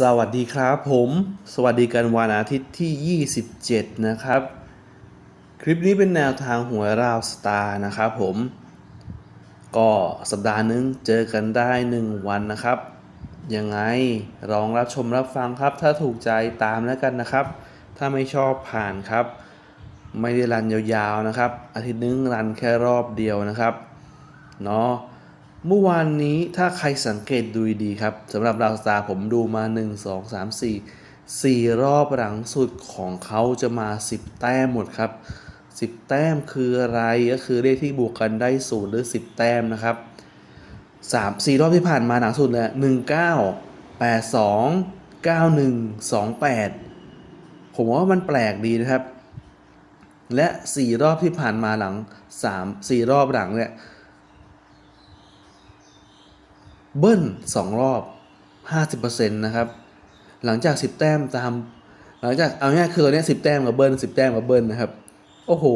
สวัสดีครับผม สวัสดีกันวันอาทิตย์ที่ 27 นะครับ คลิปนี้เป็นแนวทางหวยราวสตาร์นะครับผม ก็สัปดาห์นึงเจอกันได้ 1 วันนะครับ ยังไงลองรับชมรับฟังครับ ถ้าถูกใจตามแล้วกันนะครับ ถ้าไม่ชอบผ่านครับ ไม่ได้รันยาวๆนะครับ อาทิตย์นึงรันแค่รอบเดียวนะครับ เนาะ เมื่อวานนี้ถ้าใครสังเกตดูดีครับสำหรับดาวสตาร์ผมดูมา 1 2 3 4 4 รอบหลังสุดของเขาจะมา 10 แต้มหมดครับ 10 แต้มคืออะไรก็คือเลขที่บวกกันได้ศูนย์หรือ 10 แต้มนะครับสามสี่รอบที่ผ่านมาหนังสุดเลยหนึ่งเก้าแปดสองเก้าหนึ่งสองแปดผมว่ามันแปลกดีนะครับ และสี่รอบที่ผ่านมาหลังสามสี่รอบหลังเนี่ย เบิ้ลสองรอบห้าสิบเปอร์เซ็นต์นะครับ หลังจากสิบแต้มตาม หลังจากเอาง่ายคือตอนนี้สิบแต้มกับเบิ้ลสิบแต้มกับเบิ้ลนะครับ โอ้โห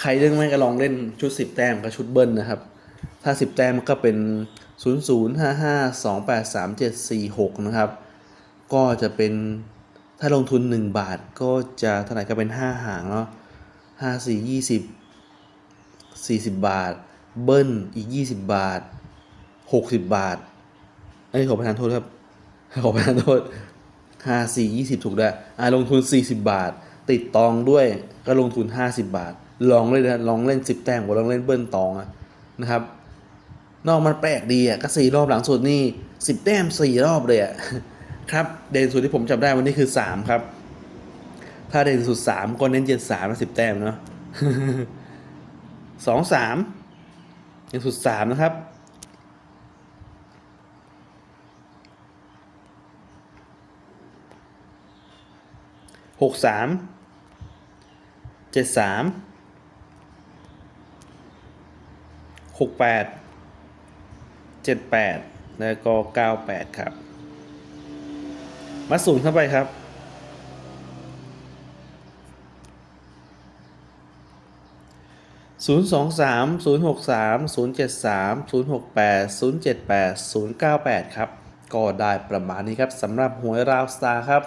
ใครเล่นไม่ก็ลองเล่นชุดสิบแต้มกับชุดเบิ้ลนะครับ ถ้าสิบแต้มก็เป็นศูนย์ศูนย์ห้าห้าสองแปดสามเจ็ดสี่หกนะครับ ก็จะเป็นถ้าลงทุนหนึ่งบาทก็จะเท่าไหร่ก็เป็นห้าหางเนาะห้าสี่ยี่สิบสี่สิบบาท เบิ้ลอีกยี่สิบบาทหกสิบบาท เอ้ยขอประทานโทษครับ ขอประทานโทษห้าสี่ยี่สิบถูกแล้วอ่าลงทุนสี่สิบาท ติดตองด้วยก็ลงทุนห้าสิบาท ลองเล่นะลองเล่นสิบแต้มกับลองเล่นเบิ้ลตองอะนะครับ นอกมันแปลกดีอะก็สี่รอบหลังสุดนี่สิบแต้มสี่รอบเลยอะครับ เด่นสุดที่ผมจำได้วันนี้คือสามครับ ถ้าเด่นสุดสามก็เน้นเจ็ดสามสิบแต้มเนาะสองสามเด่นสุดสามนะครับ หกสามเจ็ดสามหกแปดเจ็ดแปดแล้วก็เก้าแปดครับมาสูงเข้าไปครับศูนย์สองสามศูนย์หกสามศูนย์เจ็ดสามศูนย์หกแปดศูนย์เจ็ดแปดศูนย์เก้าแปดครับ ก็ได้ประมาณนี้ครับสำหรับหวยราวสตาร์ครับ